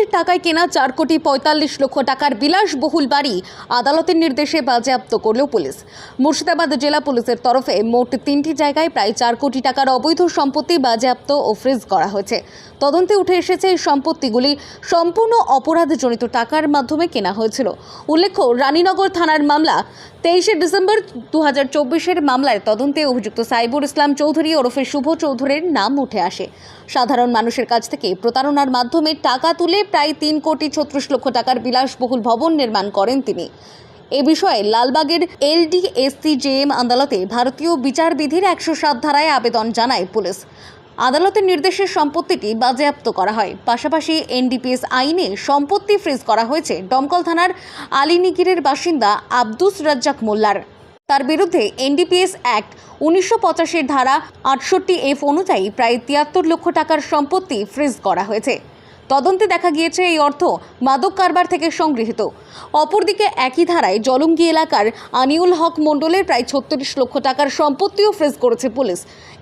অপরাধের টাকায় কেনা চার কোটি পঁয়তাল্লিশ লক্ষ টাকার বিলাসবহুল বাড়ি আদালতের নির্দেশে বাজেয়াপ্ত করল পুলিশ। মুর্শিদাবাদ জেলা পুলিশের তরফে মোট তিনটি জায়গায় প্রায় চার কোটি টাকার অবৈধ সম্পত্তি বাজেয়াপ্ত ও ফ্রিজ করা হয়েছে। তদন্তে উঠে এসেছে এই সম্পত্তিগুলি সম্পূর্ণ অপরাধজনিত টাকার মাধ্যমে কেনা হয়েছিল। উল্লেখ্য, রানীনগর থানার মামলা তেইশে ডিসেম্বর দু হাজার মামলায় তদন্তে অভিযুক্ত সাইবুর ইসলাম চৌধুরী ওরফে শুভ চৌধুরীর নাম উঠে আসে। সাধারণ মানুষের কাছ থেকে প্রতারণার মাধ্যমে টাকা তুলে প্রায় তিন কোটি ছত্রিশ লক্ষ টাকার বিলাসবহুল ভবন নির্মাণ করেন তিনি। এ বিষয়ে লালবাগের এলডিএসসি জেএম আদালতে ভারতীয় বিচারবিধির একশো সাত ধারায় আবেদন জানায় পুলিশ। আদালতের নির্দেশে সম্পত্তিটি বাজেয়াপ্ত করা হয়। পাশাপাশি এনডিপিএস আইনে সম্পত্তি ফ্রিজ করা হয়েছে দমকল থানার আলিনিগিরের বাসিন্দা আব্দুস রাজ্জাক মোল্লার। তার বিরুদ্ধে এনডিপিএস অ্যাক্ট উনিশশো পঁচাশির ধারা আটষট্টি এফ অনুযায়ী প্রায় তিয়াত্তর লক্ষ টাকার সম্পত্তি ফ্রিজ করা হয়েছে। তদন্তে দেখা গিয়েছে এই অর্থ মাদক কারবার থেকে সংগৃহীত। অপরদিকে একই ধারায় জলঙ্গি এলাকার আনিউল হক মণ্ডলের প্রায় ছত্রিশ লক্ষ টাকার সম্পত্তিও ফ্রিজ করেছে পুলিশ।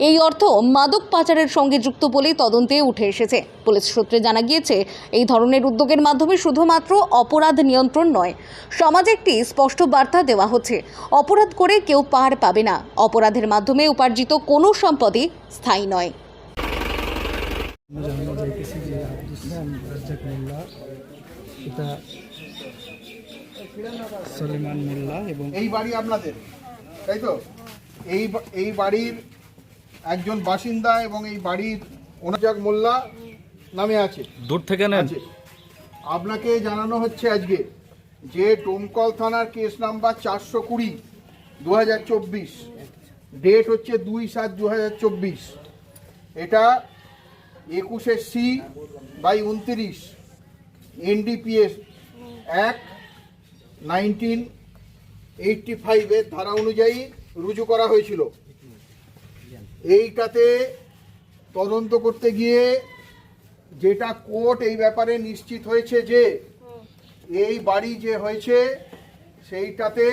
এই অর্থ মাদক পাচারের সঙ্গে যুক্ত বলেই তদন্তে উঠে এসেছে। পুলিশ সূত্রে জানা গিয়েছে, এই ধরনের উদ্যোগের মাধ্যমে শুধুমাত্র অপরাধ নিয়ন্ত্রণ নয়, সমাজে একটি স্পষ্ট বার্তা দেওয়া হচ্ছে। অপরাধ করে কেউ পার পাবে না। অপরাধের মাধ্যমে উপার্জিত কোনো সম্পদই স্থায়ী নয়। জানানো যাইতেছি যে আব্দুস রাজ্জাক মোল্লা পিতা সলিমান মোল্লা এবং এই বাড়ি আপনাদের তাই তো? এই এই বাড়ির একজন বাসিন্দা এবং এই বাড়ির ওনাজাক মোল্লা নামে আছে। দূর থেকে নেন। আছে। আপনাকে জানানো হচ্ছে আজকে যে ডোমকল থানার কেস নাম্বার চারশো কুড়ি দু হাজার চব্বিশ। ডেট হচ্ছে দুই সাত দু হাজার চব্বিশ। এটা একুশে সি বাই উনতিরিশ এনডিপিএস এক নাইনটিন এইটটি ফাইভের ধারা অনুযায়ী রুজু করা হয়েছিল। এইটাতে তদন্ত করতে গিয়ে যেটা কোর্ট এই ব্যাপারে নিশ্চিত হয়েছে যে এই বাড়ি যে হয়েছে সেইটাতে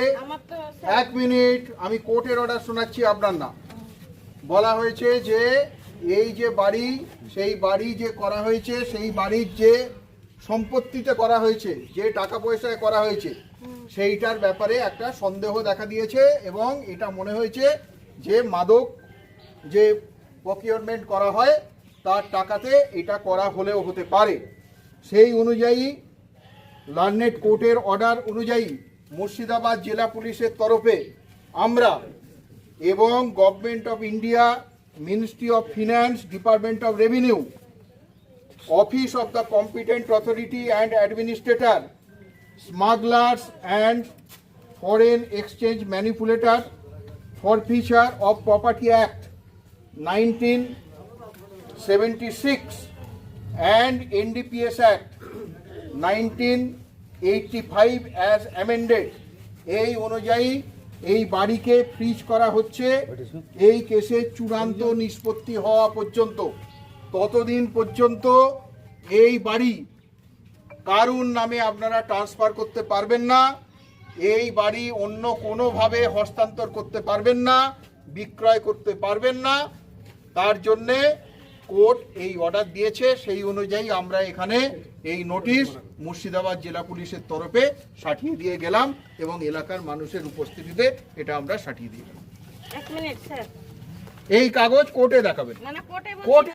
এক মিনিট আমি কোর্টের অর্ডার শোনাচ্ছি আপনার না। বলা হয়েছে যে এই যে বাড়ি, সেই বাড়ি যে করা হয়েছে, সেই বাড়ির যে সম্পত্তিতে করা হয়েছে, যে টাকা পয়সায় করা হয়েছে, সেইটার ব্যাপারে একটা সন্দেহ দেখা দিয়েছে এবং এটা মনে হয়েছে যে মাদক যে প্রকিউরমেন্ট করা হয়, তার টাকাতে এটা করা হলেও হতে পারে। সেই অনুযায়ী লার্নেট কোর্টের অর্ডার অনুযায়ী মুর্শিদাবাদ জেলা পুলিশের তরফে আমরা এবং government of India ministry of finance department of revenue office of the competent authority and administrator smugglers and foreign exchange manipulator forfeiture of property act nineteen seventy six and NDPS act nineteen eighty five as amended এই অনুযায়ী এই বাড়িকে fridge করা হচ্ছে। এই কেসের চূড়ান্ত নিষ্পত্তি হওয়া পর্যন্ত ততদিন পর্যন্ত এই বাড়ি কারুর নামে আপনারা ট্রান্সফার করতে পারবেন না এই বাড়ি অন্য কোনোভাবে হস্তান্তর করতে পারবেন না বিক্রয় করতে পারবেন না। তার জন্যে কোর্ট এই অর্ডার দিয়েছে সেই অনুযায়ী আমরা এখানে এই নোটিশ মুর্শিদাবাদ জেলা পুলিশের তরফে সাঠিয়ে দিয়ে গেলাম এবং এলাকার মানুষের উপস্থিতিতে এটা আমরা সাঠিয়ে দিয়ে গেলাম। এই কাগজ কোর্টে দেখাবেন। মানে কোর্টে